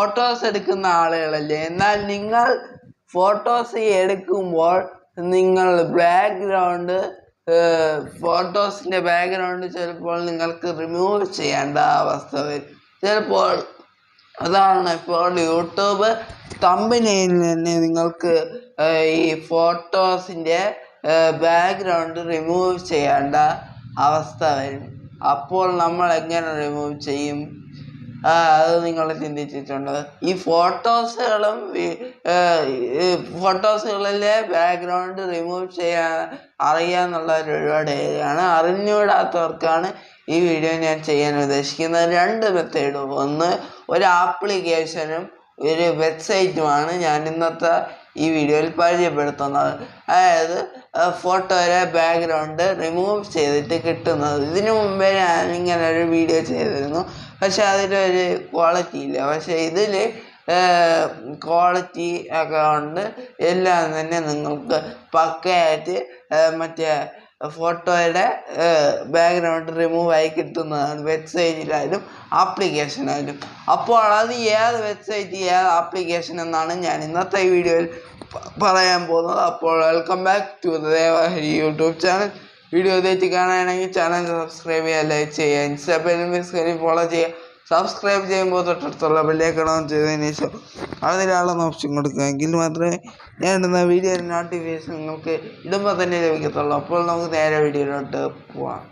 Photos എടുക്കുന്ന ആളുകളല്ലേ? എന്നാൽ നിങ്ങൾ ഫോട്ടോസ് എടുക്കുമ്പോൾ നിങ്ങൾ ബാക്ക്ഗ്രൗണ്ട് ഫോട്ടോസിന്റെ ബാക്ക്ഗ്രൗണ്ട് ചിലപ്പോൾ നിങ്ങൾക്ക് റിമൂവ് ചെയ്യേണ്ട അവസ്ഥ വരും. ചിലപ്പോൾ അതാണ് ഇപ്പോൾ യൂട്യൂബ് കമ്പനിയിൽ തന്നെ നിങ്ങൾക്ക് ഈ ഫോട്ടോസിന്റെ ബാക്ക്ഗ്രൗണ്ട് റിമൂവ് ചെയ്യേണ്ട അവസ്ഥ വരും. അപ്പോൾ നമ്മൾ എങ്ങനെ റിമൂവ് ചെയ്യും? അത് നിങ്ങൾ ചിന്തിച്ചിട്ടുണ്ട്? ഈ ഫോട്ടോസുകളും ഫോട്ടോസുകളിലെ ബാക്ക്ഗ്രൗണ്ട് റിമൂവ് ചെയ്യാൻ അറിയാന്നുള്ള ഒരു ഒരുപാട് ഏരിയയാണ്. അറിഞ്ഞുകൂടാത്തവർക്കാണ് ഈ വീഡിയോ ഞാൻ ചെയ്യാൻ ഉദ്ദേശിക്കുന്നത്. രണ്ട് മെത്തേഡും ഒന്ന് ഒരു ആപ്ലിക്കേഷനും ഒരു വെബ്സൈറ്റുമാണ് ഞാൻ ഇന്നത്തെ ഈ വീഡിയോയിൽ പരിചയപ്പെടുത്തുന്നത്. അതായത് ഫോട്ടോയിലെ ബാക്ക്ഗ്രൗണ്ട് റിമൂവ് ചെയ്തിട്ട് കിട്ടുന്നത്. ഇതിനു മുമ്പേ ഞാൻ ഇങ്ങനെ ഒരു വീഡിയോ ചെയ്തിരുന്നു. പക്ഷെ അതിലൊരു ക്വാളിറ്റി ഇല്ല. പക്ഷെ ഇതിൽ ക്വാളിറ്റി ഒക്കെ ഉണ്ട്. എല്ലാം തന്നെ നിങ്ങൾക്ക് പക്കയായിട്ട് മറ്റേ ഫോട്ടോയുടെ ബാക്ക്ഗ്രൗണ്ട് റിമൂവ് ആയി കിട്ടുന്നതാണ്. വെബ്സൈറ്റിലായാലും ആപ്ലിക്കേഷനായാലും അപ്പോൾ അത് ഏത് വെബ്സൈറ്റ് ഏത് ആപ്ലിക്കേഷൻ എന്നാണ് ഞാൻ ഇന്നത്തെ വീഡിയോയിൽ പറയാൻ പോകുന്നത്. അപ്പോൾ welcome back to Devahari YouTube channel video ഇതായിട്ട് കാണുകയാണെങ്കിൽ ചാനൽ സബ്സ്ക്രൈബ് ചെയ്യുക ലൈക്ക് ചെയ്യുക ഇൻസ്റ്റാഗ്രാമിൽ മിസ് ഫോളോ ചെയ്യുക സബ്സ്ക്രൈബ് ചെയ്യുമ്പോൾ തൊട്ടടുത്തുള്ള ബെല്ലേക്കണം ചെയ്തതിന് ശേഷം അതിലാളെന്ന് ഓപ്ഷൻ കൊടുക്കുക. എങ്കിൽ മാത്രമേ ഞാൻ ഇടുന്ന വീഡിയോ നോട്ടിഫിക്കേഷൻ നിങ്ങൾക്ക് ഇടുമ്പോൾ തന്നെ ലഭിക്കത്തുള്ളൂ. അപ്പോൾ നമുക്ക് നേരെ വീഡിയോയിലോട്ട് പോവാം.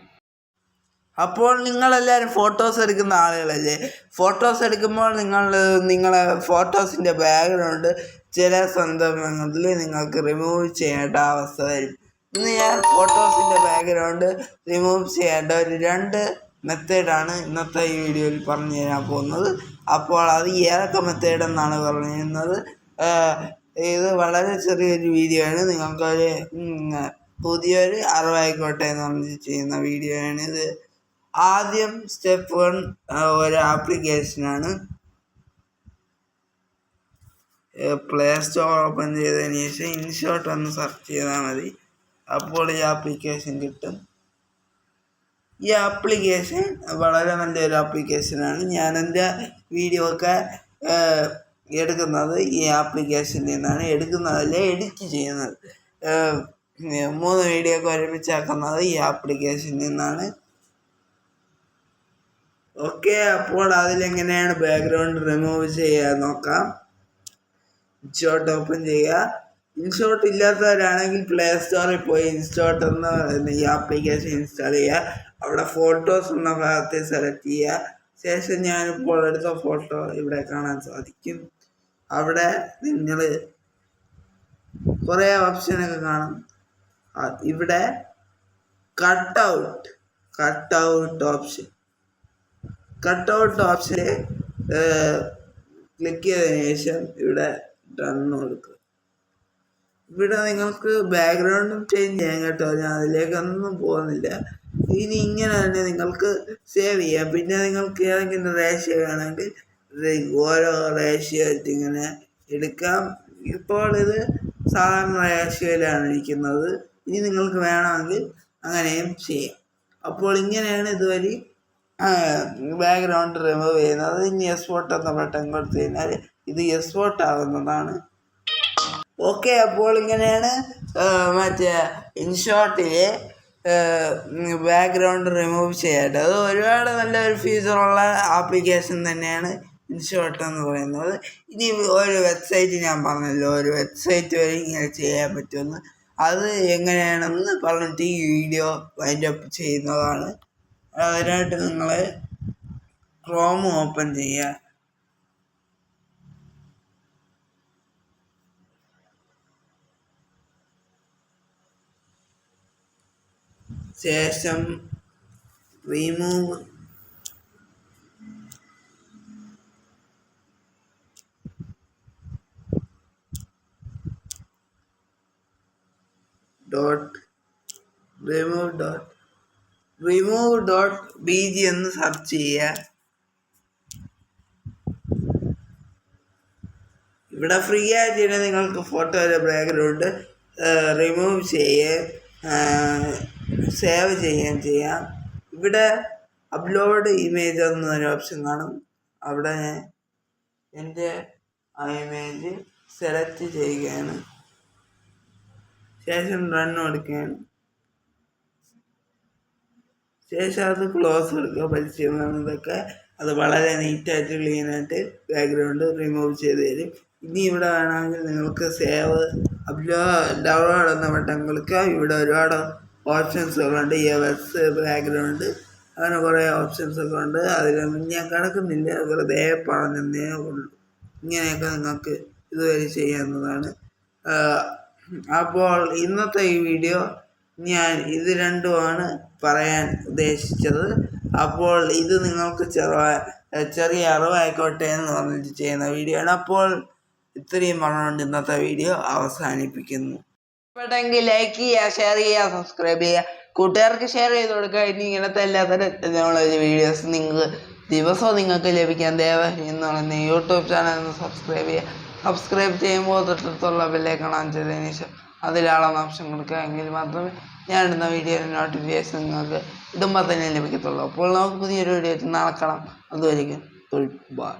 അപ്പോൾ നിങ്ങളെല്ലാവരും ഫോട്ടോസ് എടുക്കുന്ന ആളുകളല്ലേ? ഫോട്ടോസ് എടുക്കുമ്പോൾ നിങ്ങൾ നിങ്ങളെ ഫോട്ടോസിന്റെ ബാക്ക്ഗ്രൗണ്ട് ചില സന്ദർഭങ്ങളിൽ നിങ്ങൾക്ക് റിമൂവ് ചെയ്യേണ്ട അവസ്ഥ വരും. ഇന്ന് ഞാൻ ഫോട്ടോസിന്റെ ബാക്ക്ഗ്രൗണ്ട് റിമൂവ് ചെയ്യേണ്ട ഒരു രണ്ട് മെത്തേഡാണ് ഇന്നത്തെ ഈ വീഡിയോയിൽ പറഞ്ഞു തരാൻ പോകുന്നത്. അപ്പോൾ അത് ഏതൊക്കെ മെത്തേഡ് എന്നാണ് പറഞ്ഞിരുന്നത്? ഇത് വളരെ ചെറിയൊരു വീഡിയോ ആണ്. നിങ്ങൾക്കൊരു പുതിയൊരു അറിവായിക്കോട്ടെ എന്ന് പറഞ്ഞ് ചെയ്യുന്ന വീഡിയോ ആണ് ഇത്. ആദ്യം സ്റ്റെപ്പ് വൺ ഒരു ആപ്ലിക്കേഷനാണ് പ്ലേ സ്റ്റോർ ഓപ്പൺ ചെയ്തതിന് ശേഷം ഇൻഷോട്ട് ഒന്ന് സെർച്ച് ചെയ്താൽ മതി. അപ്പോൾ ഈ ആപ്ലിക്കേഷൻ കിട്ടും. ഈ ആപ്ലിക്കേഷൻ വളരെ നല്ലൊരു ആപ്ലിക്കേഷനാണ് ഞാൻ എന്റെ വീഡിയോ ഒക്കെ എടുക്കുന്നത് ഈ ആപ്ലിക്കേഷനിൽ നിന്നാണ്. എടുക്കുന്നതല്ല എഡിറ്റ് ചെയ്യുന്നത്. മൂന്ന് വീഡിയോ ഒക്കെ ഒരുമിച്ചാക്കുന്നത് ഈ ആപ്ലിക്കേഷനിൽ നിന്നാണ്. ഓക്കെ അപ്പോൾ അതിലെങ്ങനെയാണ് ബാക്ക്ഗ്രൗണ്ട് റിമൂവ് ചെയ്യുക നോക്കാം? ഷോട്ട് ഓപ്പൺ ചെയ്യുക. ഇൻഷോട്ട് ഇല്ലാത്തവരാണെങ്കിൽ പ്ലേ സ്റ്റോറിൽ പോയി ഇൻസ്റ്റോട്ട് എന്ന് പറയുന്ന ഈ ആപ്ലിക്കേഷൻ ഇൻസ്റ്റാൾ ചെയ്യുക. അവിടെ ഫോട്ടോസ് എന്ന ഭാഗത്തെ സെലക്ട് ചെയ്യുക. ശേഷം ഞാനിപ്പോൾ എടുത്ത ഫോട്ടോ ഇവിടെ കാണാൻ സാധിക്കും. അവിടെ നിങ്ങൾ കുറേ ഓപ്ഷനൊക്കെ കാണും. ഇവിടെ cut out cut out option cut out ഓപ്ഷനെ click ചെയ്തതിന് ശേഷം ഇവിടെ ഡൺ കൊടുക്കുക. ഇവിടെ നിങ്ങൾക്ക് ബാക്ക്ഗ്രൗണ്ടും ചേഞ്ച് ചെയ്യാൻ കേട്ടോ. ഞാൻ അതിലേക്കൊന്നും പോകുന്നില്ല. ഇനി ഇങ്ങനെ തന്നെ നിങ്ങൾക്ക് സേവ് ചെയ്യാം. പിന്നെ നിങ്ങൾക്ക് ഏതെങ്കിലും റേഷ്യ വേണമെങ്കിൽ ഓരോ റേഷ്യോ ആയിട്ട് ഇങ്ങനെ എടുക്കാം. ഇപ്പോൾ ഇത് സാധാരണ റേഷ്യോയിലാണ് ഇരിക്കുന്നത്. ഇനി നിങ്ങൾക്ക് വേണമെങ്കിൽ അങ്ങനെയും ചെയ്യാം. അപ്പോൾ ഇങ്ങനെയാണ് ഇതുവഴി ബാക്ക്ഗ്രൗണ്ട് റിമൂവ് ചെയ്യുന്നത്. ഇനി എക്സ്പോർട്ട് എന്ന ബട്ടൺ കൊടുത്തു കഴിഞ്ഞാൽ ഇത് എക്സ്പോർട്ട് ആകുന്നതാണ്. ഓക്കെ അപ്പോൾ ഇങ്ങനെയാണ് മറ്റേ ഇൻഷോട്ടിലെ ബാക്ക്ഗ്രൗണ്ട് റിമൂവ് ചെയ്യേണ്ടത് ഒരുപാട് നല്ലൊരു ഫീച്ചറുള്ള ആപ്ലിക്കേഷൻ തന്നെയാണ് ഇൻഷോട്ട് എന്ന് പറയുന്നത്. ഇനി ഒരു വെബ്സൈറ്റ് ഞാൻ പറഞ്ഞല്ലോ ഒരു വെബ്സൈറ്റ് വരെ ഇങ്ങനെ ചെയ്യാൻ പറ്റുമെന്ന്. അത് എങ്ങനെയാണെന്ന് പറഞ്ഞിട്ട് ഈ വീഡിയോ വൈൻഡ് അപ്പ് ചെയ്യുന്നതാണ്. അതിനായിട്ട് നിങ്ങൾ ക്രോം ഓപ്പൺ ചെയ്യുക. ശേഷം remove dot remove dot remove dot B G എന്ന് സെർച്ച് ചെയ്യുക. ഇവിടെ ഫ്രീ ആയിട്ട് നിങ്ങൾക്ക് ഫോട്ടോയുടെ ബാക്ക്ഗ്രൗണ്ട് റിമൂവ് ചെയ്യുകയും സേവ് ചെയ്യുകയും ചെയ്യാം. ഇവിടെ അപ്ലോഡ് ഇമേജ് എന്നൊരു ഓപ്ഷൻ കാണും. അവിടെ എന്റെ ആ ഇമേജ് സെലക്ട് ചെയ്യുകയാണ്. ശേഷം റൺ കൊടുക്കുകയാണ്. ശേഷം അത് ക്ലോസ് കൊടുക്കുക പരിചയമാകുന്നതൊക്കെ അത് വളരെ നീറ്റായിട്ട് ക്ലീനായിട്ട് ബാക്ക്ഗ്രൗണ്ട് റിമൂവ് ചെയ്ത് തരും. ഇനി ഇവിടെ വേണമെങ്കിൽ നിങ്ങൾക്ക് സേവ് അപ്ലോ ഡൗൺലോഡ് എന്ന ബട്ടൺ കൊടുക്കുക ഇവിടെ ഒരുപാട് ഓപ്ഷൻസുകളുണ്ട് എസ് ബാക്ക്ഗ്രൗണ്ട് അങ്ങനെ കുറേ ഓപ്ഷൻസൊക്കെ ഉണ്ട്. അതിലൊന്നും ഞാൻ കിടക്കുന്നില്ല. വെറുതെ പറഞ്ഞതേ ഉള്ളൂ. ഇങ്ങനെയൊക്കെ നിങ്ങൾക്ക് ഇതുവരെ ചെയ്യാവുന്നതാണ്. അപ്പോൾ ഇന്നത്തെ ഈ വീഡിയോ ഞാൻ ഇത് രണ്ടുമാണ് പറയാൻ ഉദ്ദേശിച്ചത്. അപ്പോൾ ഇത് നിങ്ങൾക്ക് ചെറുവ ചെറിയ അറിവായിക്കോട്ടെ എന്ന് പറഞ്ഞിട്ട് ചെയ്യുന്ന വീഡിയോ ആണ്. അപ്പോൾ ഇത്രയും പറഞ്ഞുകൊണ്ട് ഇന്നത്തെ വീഡിയോ അവസാനിപ്പിക്കുന്നു. ഇഷ്ടപ്പെട്ടെങ്കിൽ ലൈക്ക് ചെയ്യുക ഷെയർ ചെയ്യുക സബ്സ്ക്രൈബ് ചെയ്യുക. കൂട്ടുകാർക്ക് ഷെയർ ചെയ്ത് കൊടുക്കുക. ഇനി ഇങ്ങനത്തെ എല്ലാത്തരം ടെക്നോളജി വീഡിയോസ് നിങ്ങൾക്ക് ദിവസവും നിങ്ങൾക്ക് ലഭിക്കാൻ ദയവായി എന്ന് പറയുന്ന യൂട്യൂബ് ചാനൽ ഒന്ന് സബ്സ്ക്രൈബ് ചെയ്യുക. സബ്സ്ക്രൈബ് ചെയ്യുമ്പോൾ തൊട്ടടുത്തുള്ള ബെല്ലേക്കണം ചെയ്തതിന് ശേഷം അതിലാളെന്ന ഓപ്ഷൻ കൊടുക്കുക. എങ്കിൽ മാത്രമേ ഞാൻ ഇടുന്ന വീഡിയോയുടെ നോട്ടിഫിക്കേഷൻ നിങ്ങൾക്ക് ഇടുമ്പോൾ തന്നെ ലഭിക്കത്തുള്ളൂ. അപ്പോൾ നമുക്ക് പുതിയൊരു വീഡിയോ നാളെ കാണാം. Good bye